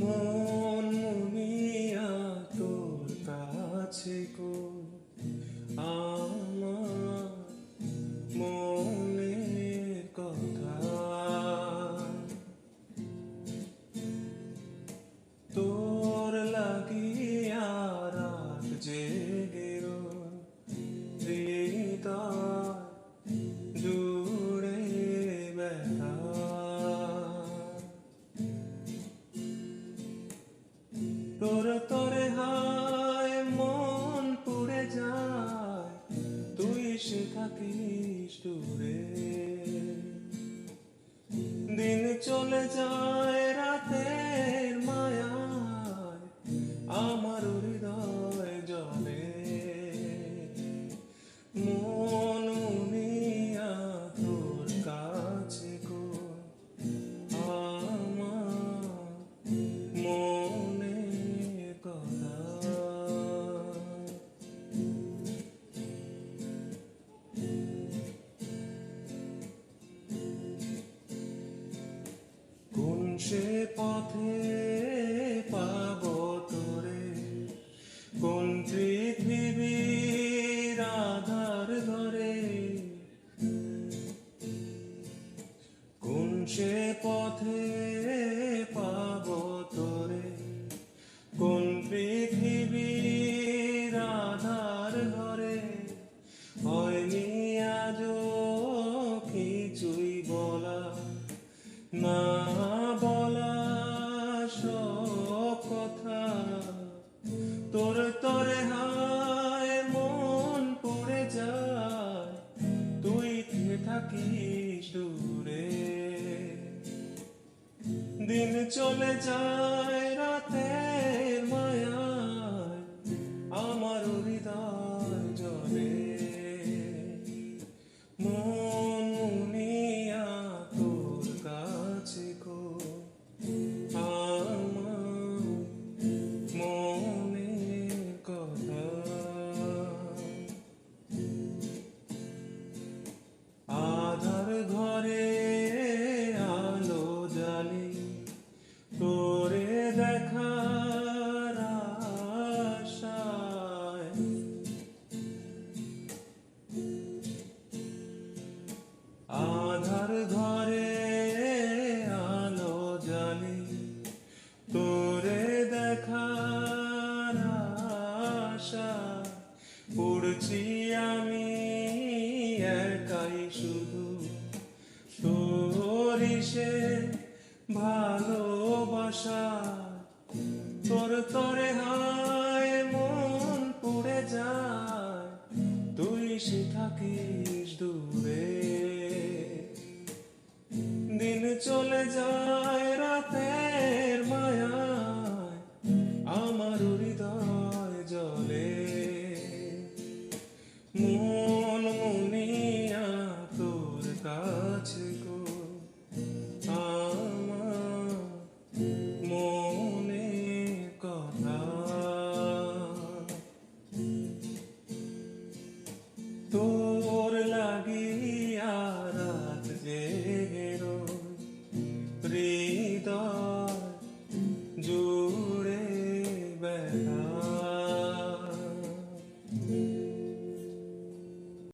মন মুনিয়া তোর কাছে গো। আমার মনের কথা। তোর লাগিয়া রাত জেগে রই হৃদয় তোর তোরে হায় মন পুড়ে যায়। তুই সে থাকিস দূরে। দিন চলে যায় রাতের সে পথে পাব তোরে। কোন পৃথিবীর আধার ধরে? কোন সে পথে পাব তোরে? কোন পৃথিবীর আধার ঘরে হয়নি আজও কিছুই বলা। না তোর তরে হায় মন পড়ে যায়। তুই থাকি থাকিস দূরে। দিন চলে যায় আধার ঘরে আলো জ্বালি, তোরে দেখার আশা। পড়ছি আমি একাই শুধু তোর সে ভালোবাসা। তোর তরে হায় মন পুড়ে যায়, তুই সে থাকিস দূরে। চলে যায়